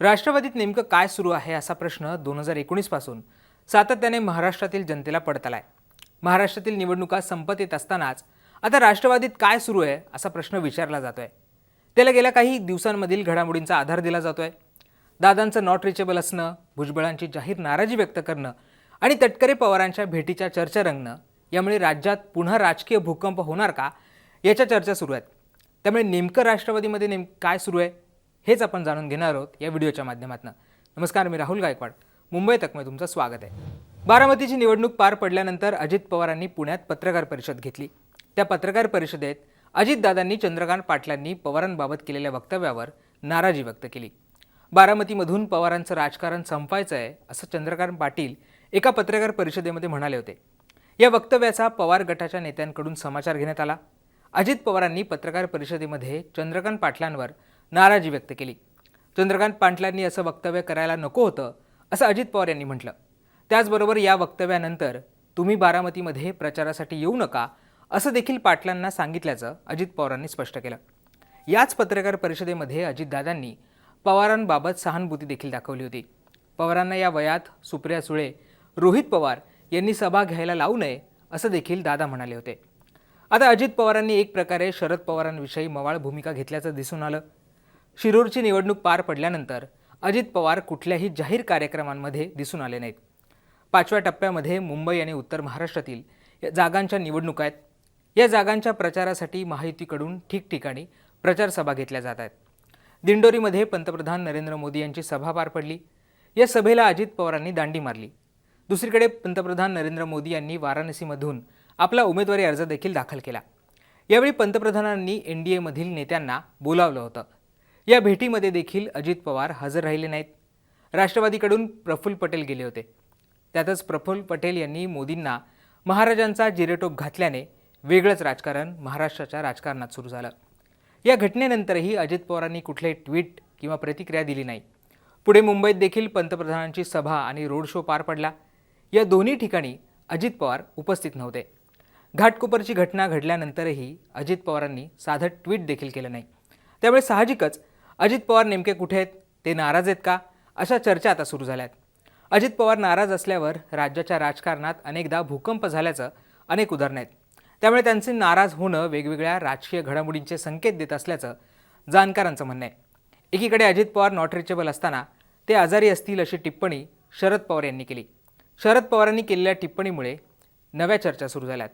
राष्ट्रवादीत नेमकं काय सुरू आहे असा प्रश्न दोन हजार एकोणीसपासून सातत्याने महाराष्ट्रातील जनतेला पडताला आहे महाराष्ट्रातील निवडणुका संपत येत असतानाच आता राष्ट्रवादीत काय सुरू आहे असा प्रश्न विचारला जातो आहे त्याला गेल्या काही दिवसांमधील घडामोडींचा आधार दिला जातो आहे दादांचं नॉट रिचेबल असणं भुजबळांची जाहीर नाराजी व्यक्त करणं आणि तटकरे पवारांच्या भेटीच्या चर्चा रंगणं यामुळे राज्यात पुन्हा राजकीय भूकंप होणार का याच्या चर्चा सुरू आहेत. त्यामुळे नेमकं राष्ट्रवादीमध्ये नेम काय सुरू आहे? हेच आपण जाणून घेणार आहोत या व्हिडिओच्या माध्यमातून. नमस्कार मी राहुल गायकवाड. मुंबई तकमे तुमचं स्वागत आहे. बारामतीची निवडणूक पार पडल्यानंतर अजित पवारांनी पुण्यात पत्रकार परिषद घेतली. त्या पत्रकार परिषदेत अजितदादांनी चंद्रकांत पाटलांनी पवारांबाबत केलेल्या वक्तव्यावर नाराजी व्यक्त केली. बारामतीमधून पवारांचं राजकारण संपायचं आहे असं चंद्रकांत पाटील एका पत्रकार परिषदेमध्ये म्हणाले होते. या वक्तव्याचा पवार गटाच्या नेत्यांकडून समाचार घेण्यात आला. अजित पवारांनी पत्रकार परिषदेमध्ये चंद्रकांत पाटलांवर नाराजी व्यक्त केली. चंद्रकांत पाटलांनी असं वक्तव्य करायला नको होतं असं अजित पवार यांनी म्हटलं. त्याचबरोबर या वक्तव्यानंतर तुम्ही बारामतीमध्ये प्रचारासाठी येऊ नका असं देखील पाटलांना सांगितल्याचं अजित पवारांनी स्पष्ट केलं. याच पत्रकार परिषदेमध्ये अजितदादांनी पवारांबाबत सहानुभूती देखील दाखवली होती. पवारांना या वयात सुप्रिया सुळे रोहित पवार यांनी सभा घ्यायला लावू नये असं देखील दादा म्हणाले होते. आता अजित पवारांनी एक प्रकारे शरद पवारांविषयी मवाळ भूमिका घेतल्याचं दिसून आलं. शिरूरची निवडणूक पार पडल्यानंतर अजित पवार कुठल्याही जाहीर कार्यक्रमांमध्ये दिसून आले नाहीत. पाचव्या टप्प्यामध्ये मुंबई आणि उत्तर महाराष्ट्रातील या जागांच्या निवडणुका आहेत. या जागांच्या प्रचारासाठी महायुतीकडून ठिकठिकाणी प्रचारसभा घेतल्या जात आहेत. दिंडोरीमध्ये पंतप्रधान नरेंद्र मोदी यांची सभा पार पडली. या सभेला अजित पवारांनी दांडी मारली. दुसरीकडे पंतप्रधान नरेंद्र मोदी यांनी वाराणसीमधून आपला उमेदवारी अर्ज देखील दाखल केला. यावेळी पंतप्रधानांनी एन डी एमधील नेत्यांना बोलावलं होतं. या भेटीमध्ये देखील अजित पवार हजर राहिले नाहीत. राष्ट्रवादीकडून प्रफुल्ल पटेल गेले होते. त्यातच प्रफुल्ल पटेल यांनी मोदींना महाराजांचा जिरेटोप घातल्याने वेगळंच राजकारण महाराष्ट्राच्या राजकारणात सुरू झालं. या घटनेनंतरही अजित पवारांनी कुठले ट्विट किंवा प्रतिक्रिया दिली नाही. पुढे मुंबईत देखील पंतप्रधानांची सभा आणि रोड शो पार पडला. या दोन्ही ठिकाणी अजित पवार उपस्थित नव्हते. घाटकोपरची घटना घडल्यानंतरही अजित पवारांनी साधं ट्विट देखील केलं नाही. त्यामुळे साहजिकच अजित पवार नेमके कुठे आहेत? ते नाराज आहेत का? अशा चर्चा आता सुरू झाल्या आहेत अजित पवार नाराज असल्यावर राज्याच्या राजकारणात अनेकदा भूकंप झाल्याचं अनेक उदाहरणं आहेत. त्यामुळे त्यांचे नाराज होणं वेगवेगळ्या राजकीय घडामोडींचे संकेत देत असल्याचं जाणकारांचं म्हणणं आहे. एकीकडे अजित पवार नॉट रिचेबल असताना ते आजारी असतील अशी टिप्पणी शरद पवार यांनी केली. शरद पवारांनी केलेल्या टिप्पणीमुळे नव्या चर्चा सुरू झाल्यात.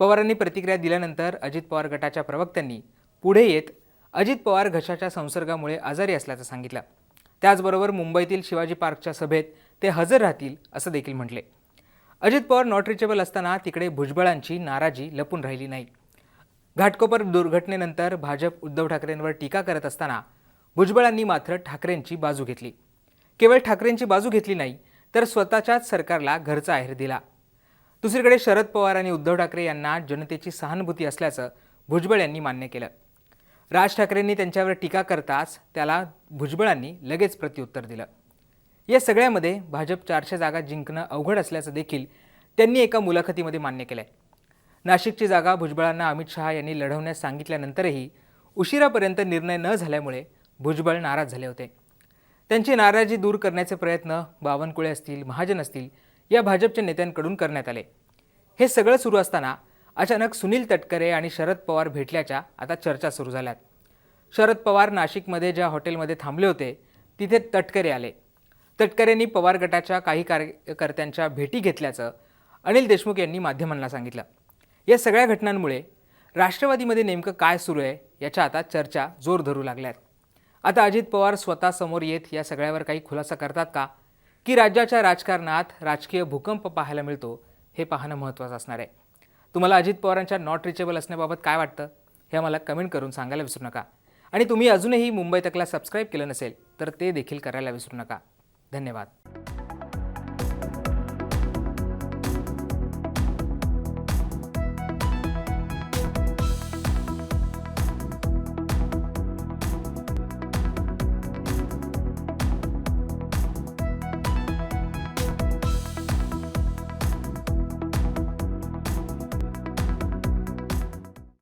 पवारांनी प्रतिक्रिया दिल्यानंतर अजित पवार गटाच्या प्रवक्त्यांनी पुढे येत अजित पवार घशाच्या संसर्गामुळे आजारी असल्याचं सांगितलं. त्याचबरोबर मुंबईतील शिवाजी पार्कच्या सभेत ते हजर राहतील असं देखील म्हटले. अजित पवार नॉट रिचेबल असताना तिकडे भुजबळांची नाराजी लपून राहिली नाही. घाटकोपर दुर्घटनेनंतर भाजप उद्धव ठाकरेंवर टीका करत असताना भुजबळांनी मात्र ठाकरेंची बाजू घेतली. केवळ ठाकरेंची बाजू घेतली नाही तर स्वतःच्याच सरकारला घरचा आहेर दिला. दुसरीकडे शरद पवार आणि उद्धव ठाकरे यांना जनतेची सहानुभूती असल्याचं भुजबळ यांनी मान्य केलं. राज ठाकरेंनी त्यांच्यावर टीका करताच त्याला भुजबळांनी लगेच प्रत्युत्तर दिलं. या सगळ्यामध्ये भाजप चारशे जागा जिंकणं अवघड असल्याचं देखील त्यांनी एका मुलाखतीमध्ये मान्य केलं आहे नाशिकची जागा भुजबळांना अमित शहा यांनी लढवण्यास सांगितल्यानंतरही उशिरापर्यंत निर्णय न झाल्यामुळे भुजबळ नाराज झाले होते. त्यांची नाराजी दूर करण्याचे प्रयत्न बावनकुळे असतील महाजन असतील या भाजपच्या नेत्यांकडून करण्यात आले. हे सगळं सुरू असताना अचानक सुनील तटकरे आणि शरद पवार भेटल्याच्या आता चर्चा सुरू झाल्यात. शरद पवार नाशिकमध्ये ज्या हॉटेलमध्ये थांबले होते तिथे तटकरे आले. तटकरेंनी पवार गटाच्या काही कार्यकर्त्यांच्या भेटी घेतल्याचं अनिल देशमुख यांनी माध्यमांना सांगितलं. या सगळ्या घटनांमुळे राष्ट्रवादीमध्ये नेमकं काय सुरू आहे याच्या आता चर्चा जोर धरू लागल्यात. आता अजित पवार स्वतः समोर येत या सगळ्यावर काही खुलासा करतात का? की राज्याच्या राजकारणात राजकीय भूकंप पाहायला मिळतो हे पाहणं महत्त्वाचं असणार आहे. तुम्हाला अजित पवारांच्या नॉट रिचेबल असण्याबाबत काय वाटतं हे आम्हाला कमेंट करून सांगायला विसरू नका. आणि तुम्ही अजूनही मुंबई तकला सबस्क्राईब केलं नसेल तर ते देखील करायला विसरू नका. धन्यवाद.